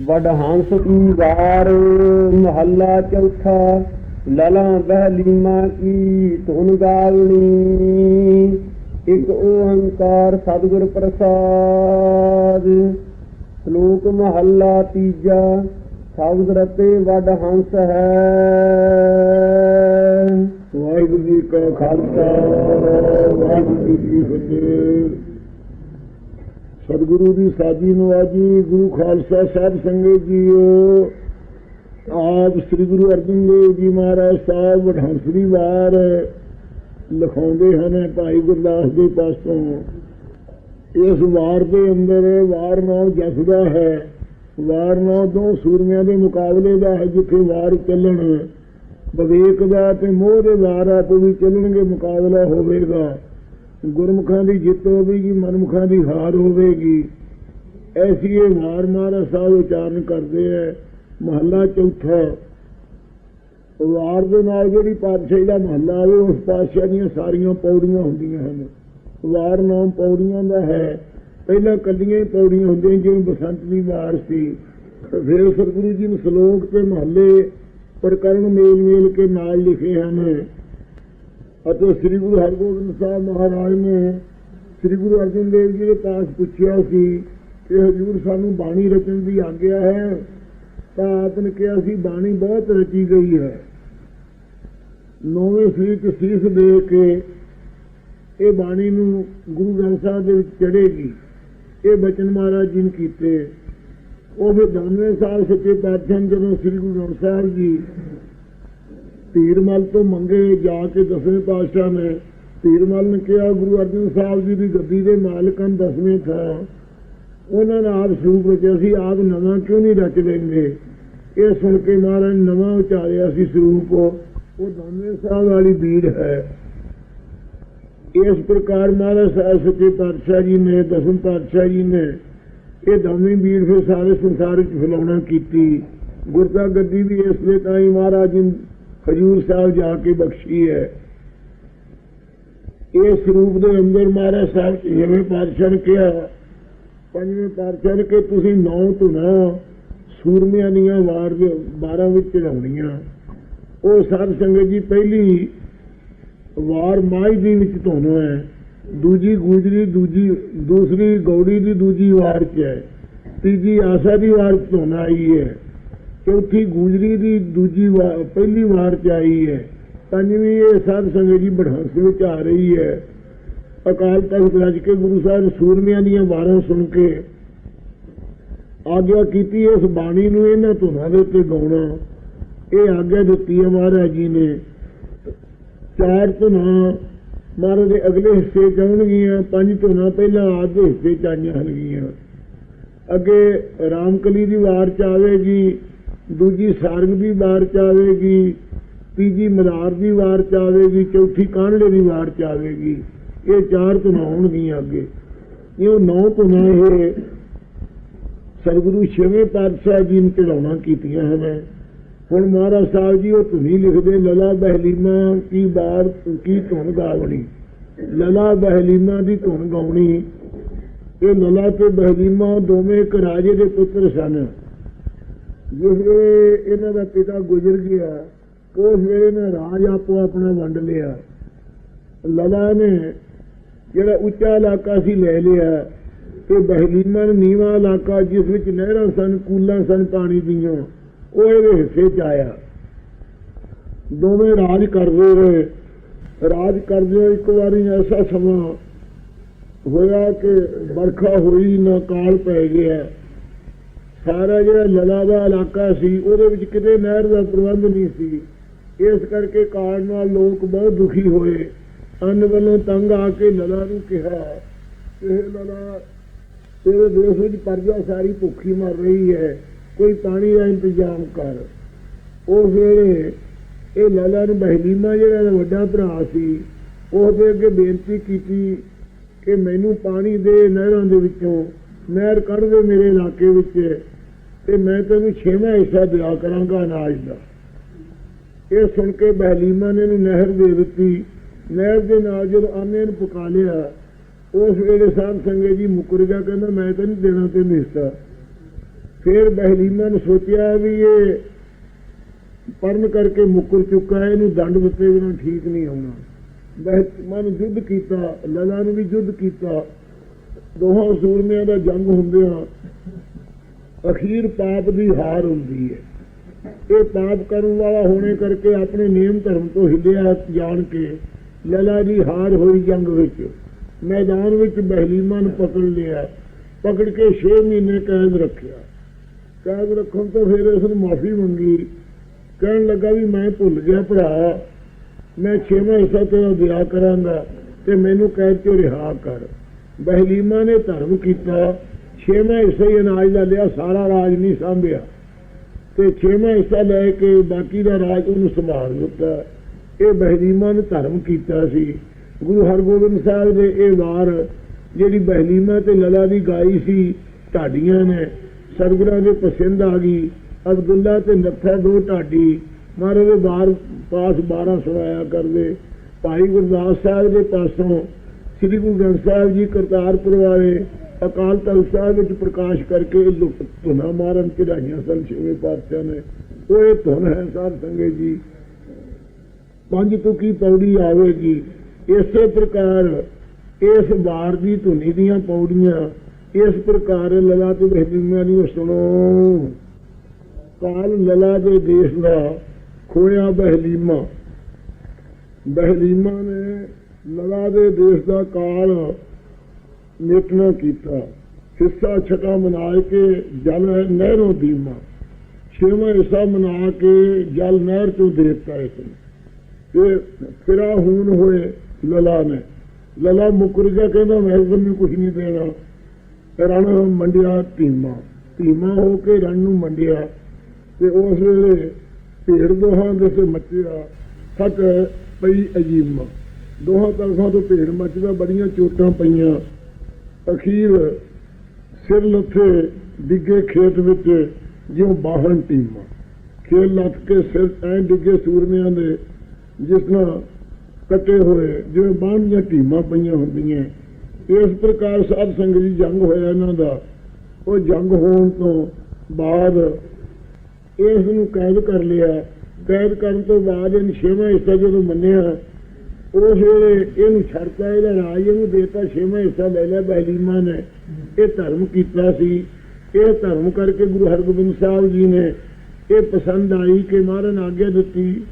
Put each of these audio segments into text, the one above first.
ਵਡ ਕੀ ਵਾਰ, ਮਹੱਲਾ ਚੌਥਾ, ਲਲਾ ਬਹਿਲੀਮਾ ਕੀ ਧੁਨ ਗਾਵਣੀ ਇੱਕ ਓੰਕਾਰ ਸਤਿਗੁਰ ਪ੍ਰਸਾਦ। ਸ਼ਲੋਕ ਮਹੱਲਾ ਤੀਜਾ, ਸ਼ਬਦ ਰਤੇ ਵਡ ਹੰਸ ਹੈ। ਵਾਹਿਗੁਰੂ ਜੀ ਕਾ ਖਾਲਸਾ, ਵਾਹਿਗੁਰੂ ਜੀ ਕੀ ਫਤਿਹ। ਸਤਿਗੁਰੂ ਦੀ ਸਾਜੀ ਨਵਾਜੀ ਗੁਰੂ ਖਾਲਸਾ ਸਾਹਿਬ ਸੰਗਤ ਜੀਓ। ਆਪ ਸ੍ਰੀ ਗੁਰੂ ਅਰਜਨ ਦੇਵ ਜੀ ਮਹਾਰਾਜ ਸਾਹਿਬ ਵਡਹੰਸਰੀ ਵਾਰ ਲਿਖਾਉਂਦੇ ਹਨ ਭਾਈ ਗੁਰਦਾਸ ਦੇ ਪਾਸੋਂ। ਇਸ ਵਾਰ ਦੇ ਅੰਦਰ ਵਾਰ ਨਾਮ ਜਸਦਾ ਹੈ। ਵਾਰ ਨਾਮ ਦੋ ਸੂਰਮਿਆਂ ਦੇ ਮੁਕਾਬਲੇ ਦਾ ਹੈ, ਜਿੱਥੇ ਵਾਰ ਚੱਲਣ ਵਿਵੇਕ ਦਾ ਤੇ ਮੋਹ ਦੇ ਵਾਰ ਆਪ ਵੀ ਚੱਲਣਗੇ ਮੁਕਾਬਲਾ ਹੋਵੇਗਾ। ਗੁਰਮੁਖਾਂ ਦੀ ਜਿੱਤ ਹੋਵੇਗੀ, ਮਨਮੁਖਾਂ ਦੀ ਹਾਰ ਹੋਵੇਗੀ। ਐਸੀ ਇਹ ਵਾਰ ਮਹਾਰਾਜ ਸਾਹਿਬ ਉਚਾਰਨ ਕਰਦੇ ਹੈ ਮਹੱਲਾ ਚੌਥਾ। ਵਾਰ ਦੇ ਨਾਲ ਜਿਹੜੀ ਪਾਤਸ਼ਾਹੀ ਦਾ ਮਹੱਲਾ ਆਵੇ ਉਸ ਪਾਤਸ਼ਾਹ ਦੀਆਂ ਸਾਰੀਆਂ ਪੌੜੀਆਂ ਹੁੰਦੀਆਂ ਹਨ। ਵਾਰ ਨਾਮ ਪੌੜੀਆਂ ਦਾ ਹੈ। ਪਹਿਲਾਂ ਕੱਲੀਆਂ ਹੀ ਪੌੜੀਆਂ ਹੁੰਦੀਆਂ ਜਿਵੇਂ ਬਸੰਤ ਦੀ ਵਾਰ ਸੀ। ਫਿਰ ਸਤਿਗੁਰੂ ਜੀ ਨੇ ਸ਼ਲੋਕ ਤੇ ਮਹੱਲੇ ਪ੍ਰਕਰਨ ਮੇਲ ਮੇਲ ਕੇ ਨਾਲ ਲਿਖੇ ਹਨ। ਅਤੇ ਸ੍ਰੀ ਗੁਰੂ ਹਰਗੋਬਿੰਦ ਸਾਹਿਬ ਮਹਾਰਾਜ ਨੇ ਸ੍ਰੀ ਗੁਰੂ ਅਰਜਨ ਦੇਵ ਜੀ ਦੇ ਪਾਸ ਪੁੱਛਿਆ ਸੀ ਕਿ ਹਜੂਰ ਸਾਨੂੰ ਬਾਣੀ ਰਚਣ ਦੀ ਆਗਿਆ ਹੈ, ਤਾਂ ਆਪ ਨੇ ਕਿਹਾ ਸੀ, ਬਾਣੀ ਬਹੁਤ ਰਚੀ ਗਈ ਹੈ। ਨੌਵੇਂ ਸੀਤ ਸੀਸ ਦੇ ਕੇ ਇਹ ਬਾਣੀ ਨੂੰ ਗੁਰੂ ਗ੍ਰੰਥ ਸਾਹਿਬ ਦੇ ਵਿੱਚ ਚੜੇਗੀ ਇਹ ਬਚਨ ਮਹਾਰਾਜ ਜੀ ਨੇ ਕੀਤੇ। ਉਹ ਫਿਰ 92 ਸਾਲ ਸੱਚੇ ਪਾਤਸ਼ਾਹ ਜਦੋਂ ਸ੍ਰੀ ਗੁਰੂ ਗ੍ਰੰਥ ਸਾਹਿਬ ਜੀ ਤੀਰਮਲ ਤੋਂ ਮੰਗੇ ਜਾ ਕੇ ਦਸਵੇਂ ਪਾਤਸ਼ਾਹ ਨੇ, ਤੀਰਮਲ ਨੇ ਕਿਹਾ, ਗੁਰੂ ਅਰਜਨ ਸਾਹਿਬ ਜੀ ਦੀ ਗੱਦੀ ਦੇ ਮਾਲਕ ਹਨ, ਦਸਵੇਂ ਥਾਂ। ਉਹਨਾਂ ਨੇ ਆਪ ਸਰੂਪ ਰਚਿਆ ਸੀ, ਆਪ ਨਵਾਂ ਕਿਉਂ ਨਹੀਂ ਰਚ ਲੈਂਦੇ ਇਹ ਸੁਣ ਕੇ ਮਹਾਰਾਜ ਨਵਾਂ ਉਚਾਰਿਆ ਸੀ ਸਰੂਪ, ਉਹ ਦਸਵੇਂ ਸਾਹਿਬ ਵਾਲੀ ਬੀੜ ਹੈ। ਇਸ ਪ੍ਰਕਾਰ ਮਹਾਰਾਜ ਸਾਹਿਬ ਸੱਚੇ ਪਾਤਸ਼ਾਹ ਜੀ ਨੇ, ਦਸਮ ਪਾਤਸ਼ਾਹ ਜੀ ਨੇ, ਇਹ ਦਸਵੀਂ ਬੀੜ ਫਿਰ ਸਾਰੇ ਸੰਸਾਰ ਵਿੱਚ ਫੈਲਾਉਣਾ ਕੀਤੀ। ਗੁਰਦਾ ਗੱਦੀ ਵੀ ਇਸ ਲਈ ਤਾਂ ਹੀ ਮਹਾਰਾਜ ਹਜੂਰ ਸਾਹਿਬ ਜਾ ਕੇ ਬਖਸ਼ੀ ਹੈ। ਇਸ ਰੂਪ ਦੇ ਅੰਦਰ ਮਹਾਰਾਜ ਸਾਹਿਬ ਜਿਵੇਂ ਪਾਤਸ਼ਾਹ ਨੇ ਕਿਹਾ, ਪੰਜਵੇਂ ਪਾਤਸ਼ਾਹ ਨੇ ਕਿ ਤੁਸੀਂ ਨੌ ਧੁਨਾ ਸੂਰਮਿਆਂ ਦੀਆਂ ਵਾਰ ਦੇ 12 ਵਿੱਚ ਚੜਾਉਣੀਆਂ ਉਹ ਸਾਧ ਸੰਗਤ ਜੀ, ਪਹਿਲੀ ਵਾਰ ਮਾਈ ਦੀ ਵਿੱਚ ਧੋਣਾ ਹੈ, ਦੂਜੀ ਗੂਜਰੀ ਦੂਜੀ, ਦੂਸਰੀ ਗੌੜੀ ਦੀ ਦੂਜੀ ਵਾਰ ਚ ਹੈ, ਤੀਜੀ ਆਸਾ ਦੀ ਵਾਰ ਚ ਧੋਣਾ ਆਈ ਹੈ। ਚੌਥੀ ਗੂਜਰੀ ਦੀ ਦੂਜੀ ਵਾਰ, ਪਹਿਲੀ ਵਾਰ ਚ ਆਈ ਹੈ। ਪੰਜਵੀਂ ਇਹ ਸਾਧ ਸੰਗਤ ਜੀ ਬੜਹੰਸ ਵਿੱਚ ਆ ਰਹੀ ਹੈ। ਅਕਾਲ ਤਖਤ ਰੱਜ ਕੇ ਗੁਰੂ ਸਾਹਿਬ ਸੂਰਮਿਆਂ ਦੀਆਂ ਵਾਰਾਂ ਸੁਣ ਕੇ ਆਗਿਆ ਕੀਤੀ ਇਸ ਬਾਣੀ ਨੂੰ ਇਹਨਾਂ ਧੁਨਾਂ ਦੇ ਉੱਤੇ ਗਾਉਣਾ, ਇਹ ਆਗਿਆ ਦਿੱਤੀ ਹੈ ਮਹਾਰਾਜ ਜੀ ਨੇ। ਚਾਰ ਧੁਨਾਂ ਮਹਾਰਾਜ ਦੇ ਅਗਲੇ ਹਿੱਸੇ ਚ ਆਉਣਗੀਆਂ, ਪੰਜ ਧੁਨਾਂ ਪਹਿਲਾਂ ਆਦ ਦੇ ਹਿੱਸੇ ਚ ਆਈਆਂ ਹਨਗੀਆਂ ਅੱਗੇ ਰਾਮਕਲੀ ਦੀ ਵਾਰ ਚ ਆਵੇਗੀ ਦੂਜੀ ਸਾਰੰਗ ਦੀ ਵਾਰ ਚ ਆਵੇਗੀ, ਤੀਜੀ ਮਦਾਰ ਦੀ ਵਾਰ ਚ ਆਵੇਗੀ, ਚੌਥੀ ਕਾਂਢੇ ਦੀ ਵਾਰ ਚ ਆਵੇਗੀ। ਇਹ ਚਾਰ ਧੁਨਾਂ ਹੋਣਗੀਆਂ ਅੱਗੇ। ਇਹ ਨੌ ਧੁਨਾਂ ਇਹ ਸਤਿਗੁਰੂ ਛੇਵੇਂ ਪਾਤਸ਼ਾਹ ਜੀ ਨੇ ਚੜਾਉਣਾ ਕੀਤੀਆਂ ਹਨ। ਹੁਣ ਮਹਾਰਾਜ ਸਾਹਿਬ ਜੀ, ਉਹ ਧੁਨੀ ਲਿਖਦੇ ਲਲਾ ਬਹਿਲੀਮਾ ਕੀ ਬਾਰ, ਕੀ ਧੁਨ ਗਾਵਣੀ? ਲਲਾ ਬਹਿਲੀਮਾ ਦੀ ਧੁਨ ਗਾਉਣੀ। ਇਹ ਲਲਾ ਤੇ ਬਹਿਲੀਮਾ ਦੋਵੇਂ ਇੱਕ ਰਾਜੇ ਦੇ ਪੁੱਤਰ ਸਨ। ਜਿਸ ਵੇਲੇ ਇਹਨਾਂ ਦਾ ਪਿਤਾ ਗੁਜ਼ਰ ਗਿਆ, ਉਸ ਵੇਲੇ ਨੇ ਰਾਜ ਆਪੋ ਆਪਣਾ ਵੰਡ ਲਿਆ। ਲਲਾ ਨੇ ਜਿਹੜਾ ਉੱਚਾ ਇਲਾਕਾ ਸੀ ਲੈ ਲਿਆ ਤੇ ਬਹਿਲੀਮਾ ਨੇ ਨੀਵਾਂ ਇਲਾਕਾ ਜਿਸ ਵਿੱਚ ਨਹਿਰਾਂ ਸਨ, ਕੂਲਾਂ ਸਨ, ਪਾਣੀ ਦੀਆਂ, ਉਹ ਇਹਦੇ ਹਿੱਸੇ ਚ ਆਇਆ। ਦੋਵੇਂ ਰਾਜ ਕਰਦੇ ਰਹੇ। ਰਾਜ ਕਰਦੇ ਹੋਏ ਇੱਕ ਵਾਰੀ ਐਸਾ ਸਮਾਂ ਹੋਇਆ ਕਿ ਵਰਖਾ ਹੋਈ, ਨਾ ਕਾਲ ਪੈ ਗਿਆ। ਸਾਰਾ ਜਿਹੜਾ ਲਲਾ ਦਾ ਇਲਾਕਾ ਸੀ, ਉਹਦੇ ਵਿੱਚ ਕਿਤੇ ਨਹਿਰ ਦਾ ਪ੍ਰਬੰਧ ਨਹੀਂ ਸੀ। ਇਸ ਕਰਕੇ ਕਾਰ ਨਾਲ ਲੋਕ ਬਹੁਤ ਦੁਖੀ ਹੋਏ। ਅੰਨ ਵੱਲੋਂ ਤੰਗ ਆ ਕੇ ਲਲਾ ਨੂੰ ਕਿਹਾ। ਇਹ ਲਲਾ ਤੇਰੇ ਦੇਸ਼ ਵਿੱਚ ਪਰਜਾ ਸਾਰੀ ਭੁੱਖੀ ਮਰ ਰਹੀ ਹੈ। ਕੋਈ ਪਾਣੀ ਦਾ ਇੰਤਜ਼ਾਮ ਕਰ। ਉਹ ਵੇਲੇ ਇਹ ਲਾਲਾ ਨੂੰ ਬਹਿਲੀਮਾ ਜਿਹੜਾ ਵੱਡਾ ਭਰਾ ਸੀ, ਉਹ ਦੇ ਅੱਗੇ ਬੇਨਤੀ ਕੀਤੀ ਕਿ ਮੈਨੂੰ ਪਾਣੀ ਦੇ ਨਹਿਰਾਂ ਦੇ ਵਿੱਚੋਂ ਨਹਿਰ ਕੱਢ ਦੇ ਮੇਰੇ ਇਲਾਕੇ ਵਿੱਚ। ਤੇ ਮੈਂ ਤੈਨੂੰ ਛੇਵਾਂ ਹਿੱਸਾ ਦਿਆ ਕਰਾਂਗਾ ਅਨਾਜ ਦਾ। ਇਹ ਸੁਣ ਕੇ ਬਹਿਲੀਮਾ ਨੇ ਇਹਨੂੰ ਨਹਿਰ ਦੇ ਦਿੱਤੀ। ਨਹਿਰ ਦੇ ਨਾਲ ਜਦੋਂ ਆਨੇ ਨੂੰ ਪਕਾ ਲਿਆ, ਉਸ ਵੇਲੇ ਸਾਧ ਸੰਗਤ ਜੀ ਮੁਕਰ ਗਿਆ, ਕਹਿੰਦਾ ਮੈਂ ਤਾਂ ਨਹੀਂ ਦੇਣਾ ਤੈਨੂੰ ਹਿੱਸਾ। ਫਿਰ ਬਹਿਲੀਮਾ ਨੇ ਸੋਚਿਆ ਵੀ ਇਹ ਪਰਨ ਕਰਕੇ ਮੁਕਰ ਚੁੱਕਾ ਇਹਨੂੰ ਦੰਡ ਦਿੱਤੇ ਬਿਨਾਂ ਠੀਕ ਨਹੀਂ ਆਉਣਾ ਬਹਿਲੀਮਾ ਨੇ ਯੁੱਧ ਕੀਤਾ, ਲਲਾ ਨੇ ਵੀ ਯੁੱਧ ਕੀਤਾ। ਦੋਹਾਂ ਸੂਰਮਿਆਂ ਦਾ ਜੰਗ ਹੁੰਦਿਆਂ ਅਖੀਰ ਪਾਪ ਦੀ ਹਾਰ ਹੁੰਦੀ ਹੈ ਇਹ ਪਾਪ ਕਰਨ ਵਾਲਾ ਹੋਣੇ ਕਰਕੇ ਆਪਣੇ ਨਿਯਮ ਧਰਮ ਤੋਂ ਹਿੱਲਿਆ ਜਾਣ ਕੇ ਲਲਾ ਦੀ ਹਾਰ ਹੋਈ ਜੰਗ ਵਿੱਚ। ਮੈਦਾਨ ਵਿੱਚ ਬਹਿਲੀਮਾ ਨੂੰ ਪਕੜ ਲਿਆ। ਪਕੜ ਕੇ 6 ਮਹੀਨੇ ਕੈਦ ਰੱਖਿਆ। ਕੈਦ ਰੱਖਣ ਤੋਂ ਫਿਰ ਉਸ ਨੂੰ ਮਾਫੀ ਮੰਗੀ। ਕਹਿਣ ਲੱਗਾ ਵੀ ਮੈਂ ਭੁੱਲ ਗਿਆ ਭਰਾ। ਮੈਂ ਛੇਵਾਂ ਹਿੱਸਾ ਤੇਰਾ ਦਿਆ ਕਰਾਂਗਾ ਤੇ ਮੈਨੂੰ ਕੈਦ ਚੋਂ ਰਿਹਾ ਕਰ। ਬਹਿਲੀਮਾ ਨੇ ਧਰਮ ਕੀਤਾ। ਛੇਵਾਂ ਹਿੱਸਾ ਹੀ ਅਨਾਜ ਦਾ ਲਿਆ, ਸਾਰਾ ਰਾਜ ਨਹੀਂ ਸਾਂਭਿਆ। ਤੇ ਛੇਵਾਂ ਹਿੱਸਾ ਲੈ ਕੇ ਬਾਕੀ ਦਾ ਰਾਜ ਉਹਨੂੰ ਸੰਭਾਲ ਦਿੱਤਾ। ਇਹ ਬਹਿਲੀਮਾ ਨੇ ਧਰਮ ਕੀਤਾ ਸੀ। ਗੁਰੂ ਹਰਗੋਬਿੰਦ ਸਾਹਿਬ ਦੇ ਇਹ ਵਾਰ, ਜਿਹੜੀ ਬਹਿਲੀਮਾ ਤੇ ਲਲਾ ਦੀ ਗਾਈ ਸੀ, ਢਾਡੀਆਂ ਨੇ, ਸਰਗੁਰਾਂ ਦੇ ਪਸੰਦ ਆ ਗਈ, ਅਬਦੁੱਲਾ ਤੇ ਨੱਥਾ ਦੋ ਢਾਡੀ ਮਹਾਰਾਜ ਦੇ ਬਾਰ ਪਾਸ 12 ਸੁਣਾਇਆ ਕਰਦੇ। ਭਾਈ ਗੁਰਦਾਸ ਸਾਹਿਬ ਦੇ ਪਾਸੋਂ ਸ੍ਰੀ ਗੁਰੂ ਗ੍ਰੰਥ ਸਾਹਿਬ ਜੀ ਕਰਤਾਰਪੁਰ ਵਾਲੇ ਅਕਾਲ ਤਖਤ ਸਾਹਿਬ ਵਿੱਚ ਪ੍ਰਕਾਸ਼ ਕਰਕੇ ਧੁਨਾ ਮਾਰਨ ਚੜਾਈਆਂ ਸਨ, ਛੇਵੇਂ ਪਾਤਸ਼ਾਹ ਨੇ। ਉਹ ਇਹ ਧੁਨ ਹੈ ਸਾਧ ਸੰਗਤ ਜੀ। ਪੰਜ ਤੁਕੀ ਪੌੜੀ ਆਵੇਗੀ। ਇਸੇ ਪ੍ਰਕਾਰ ਇਸ ਵਾਰ ਦੀ ਧੁਨੀ ਦੀਆਂ ਪੌੜੀਆਂ, ਇਸ ਪ੍ਰਕਾਰ ਲਲਾ ਤੇ ਬਹਿਲੀਮਾ ਦੀ ਸੁਣੋ। ਕਾਲ ਲਲਾ ਦੇ ਦੇਸ਼ ਦਾ ਖੋਇਆ ਬਹਿਲੀਮਾ। ਬਹਿਲੀਮਾ ਨੇ ਲਲਾ ਦੇ ਦੇਸ਼ ਦਾ ਕਾਲ ਮਿਟਣਾ ਕੀਤਾ। ਹਿੱਸਾ ਛਟਾ ਮਨਾ ਕੇ ਜਲ ਨਹਿਰੋਂ ਦੀਮਾ ਛੇਵਾਂ ਹਿੱਸਾ ਮਨਾ ਕੇ ਜਲ ਨਹਿਰ ਤੋਂ ਦੇ ਦਿੱਤਾ ਇਸ ਨੂੰ ਇਹ ਫਿਰਾ ਹੂਨ ਹੋਏ ਲਲਾ ਨੇ। ਲਲਾ ਮੁਕਰ ਗਿਆ, ਕਹਿੰਦਾ ਮੈਂ ਤੁਹਾਨੂੰ ਕੁਝ ਨਹੀਂ ਦੇਣਾ। ਰਣ ਮੰਡਿਆ ਧੀਮਾ। ਧੀਮਾ ਹੋ ਕੇ ਰਣ ਨੂੰ ਮੰਡਿਆ। ਤੇ ਉਸ ਵੇਲੇ ਭੇੜ ਦੋਹਾਂ ਦੇ ਸੇ ਮੱਚਿਆ। ਸੱਟ ਪਈ ਅਜੀਮਾ ਦੋਹਾਂ ਤਰਫਾਂ ਤੋਂ ਭੇੜ ਮੱਚਦਾ, ਬੜੀਆਂ ਚੋਟਾਂ ਪਈਆਂ। ਅਖੀਰ ਸਿਰ ਲੱਥੇ ਡਿੱਗੇ ਖੇਤ ਵਿੱਚ ਜਿਉਂ ਬਾਹਣ ਟੀਮਾ। ਖੇਲ ਲੱਥ ਕੇ ਸਿਰ ਐ ਡਿੱਗੇ ਸੂਰਮਿਆਂ ਦੇ, ਜਿਸ ਨਾਲ ਕੱਟੇ ਹੋਏ ਜਿਵੇਂ ਬਾਹਣ ਦੀਆਂ ਟੀਮਾਂ ਪਈਆਂ ਹੁੰਦੀਆਂ। ਇਸ ਪ੍ਰਕਾਰ ਸਾਧ ਸੰਗਤ ਜੀ ਜੰਗ ਹੋਇਆ ਇਹਨਾਂ ਦਾ। ਉਹ ਜੰਗ ਹੋਣ ਤੋਂ ਬਾਅਦ ਇਸ ਨੂੰ ਕੈਦ ਕਰ ਲਿਆ। ਕੈਦ ਕਰਨ ਤੋਂ ਬਾਅਦ ਇਹਨੂੰ ਛੇਵਾਂ ਹਿੱਸਾ ਜਦੋਂ ਮੰਨਿਆ ਉਸ ਵੇਲੇ ਇਹਨੂੰ ਛੱਡਤਾ, ਇਹਦਾ ਰਾਜ ਇਹਨੂੰ ਦੇਤਾ, ਛੇਵਾਂ ਹਿੱਸਾ ਲੈ ਲਿਆ ਬਹਿਲੀਮਾ ਨੇ। ਇਹ ਧਰਮ ਕੀਤਾ ਸੀ। ਇਹ ਧਰਮ ਕਰਕੇ ਗੁਰੂ ਹਰਗੋਬਿੰਦ ਸਾਹਿਬ ਜੀ ਨੇ ਇਹ ਪਸੰਦ ਆਈ ਕਿ ਮਹਾਰਾਜ ਨੇ ਆਗਿਆ ਦਿੱਤੀ।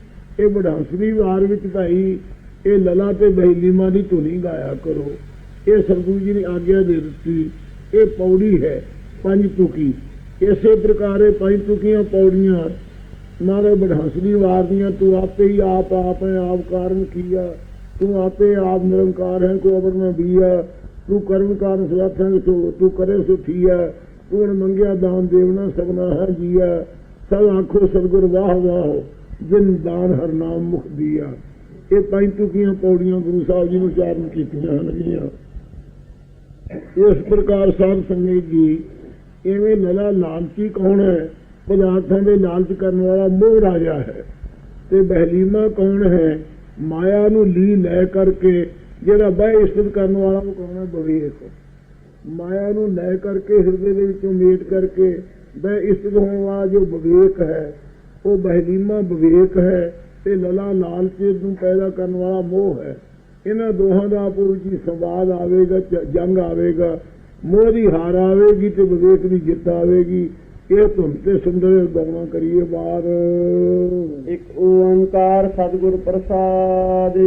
ਇਹ ਵਡਾਂਸਰੀ ਵਾਰ ਵਿੱਚ ਭਾਈ, ਇਹ ਲਲਾ ਤੇ ਬਹਿਲੀਮਾ ਦੀ ਧੁਨੀ ਗਾਇਆ ਕਰੋ। ਇਹ ਸਰਗੁਰੂ ਜੀ ਨੇ ਆਗਿਆ ਦੇ ਦਿੱਤੀ। ਇਹ ਪੌੜੀ ਹੈ ਪੰਜ ਤੁਕੀ। ਇਸੇ ਪ੍ਰਕਾਰ ਇਹ ਪੰਜ ਤੁਕੀਆਂ ਪੌੜੀਆਂ। ਮਾਰੇ ਬੜਹੰਸਲੀ ਵਾਰ ਦੀਆਂ, ਤੂੰ ਆਪੇ ਹੀ ਆਪ ਆਪ ਹੈ ਆਪ ਕਾਰਨ ਕੀਆ। ਤੂੰ ਆਪੇ ਆਪ ਨਿਰੰਕਾਰ ਹੈ ਕੋ ਅਵਰ ਮੈਂ ਬੀਆ ਤੂੰ ਕਰਮ ਕਾਰਨ ਸਲਾਥਾਂ ਤੂੰ ਤੂੰ ਕਰੇ ਸੁਠੀ ਹੈ। ਤੂੰ ਮੰਗਿਆ ਦਾਨ ਦੇਵਨਾ ਸਗਨਾ ਹੈ ਜੀਆ ਸਭ ਆਖੋ, ਸਤਿਗੁਰ, ਵਾਹ ਵਾਹ। ਜਿਨ ਦਾਨ ਹਰ ਨਾਮ ਮੁਖ ਦੀਆ। ਇਹ ਪੰਜ ਪੌੜੀਆਂ ਗੁਰੂ ਸਾਹਿਬ ਜੀ ਨੂੰ ਉਚਾਰਨ ਕੀਤੀਆਂ ਹਨ ਇਸ ਪ੍ਰਕਾਰ ਸਾਧ ਸੰਗਤ ਜੀ, ਇਵੇਂ ਲਲਾ ਲਾਲਚੀ ਕੌਣ ਹੈ? ਪਦਾਰਥਾਂ ਦੇ ਲਾਲਚ ਕਰਨ ਵਾਲਾ ਮੋਹ ਰਾਜਾ ਹੈ। ਤੇ ਬਹਿਲੀਮਾ ਕੌਣ ਹੈ? ਮਾਇਆ ਨੂੰ ਲੀ ਲੈ ਕਰਕੇ ਜਿਹੜਾ ਬਹਿ ਇਸਤ ਕਰਨ ਵਾਲਾ ਉਹ ਕੌਣ ਹੈ? ਬਵੇਕ ਮਾਇਆ ਨੂੰ ਲੈ ਕਰਕੇ ਹਿਰਦੇ ਦੇ ਵਿੱਚੋਂ ਮੇਟ ਕਰਕੇ ਬਹਿ ਇਸਤ ਹੋਣ ਵਾਲਾ ਜੋ ਬਵੇਕ ਹੈ, ਉਹ ਬਹਿਲੀਮਾ ਬਵੇਕ ਹੈ ਤੇ ਲਲਾ ਲਾਲਚ ਨੂੰ ਪੈਦਾ ਕਰਨ ਵਾਲਾ ਮੋਹ ਹੈ। ਇਹਨਾਂ ਦੋਹਾਂ ਦਾ ਆਪੋ ਵਿੱਚ ਸੰਵਾਦ ਆਵੇਗਾ ਜੰਗ ਆਵੇਗਾ। ਮੋਹ ਦੀ ਹਾਰ ਆਵੇਗੀ ਤੇ ਵਿਵੇਕ ਦੀ ਜਿੱਤ ਆਵੇਗੀ। ਇਹ ਤੇ ਸੁੰਦਰ ਗਾਉਣਾ ਕਰੀਏ ਬਾਹਰ ਇੱਕ ਓੰਕਾਰ ਸਤਿਗੁਰ ਪ੍ਰਸਾਦ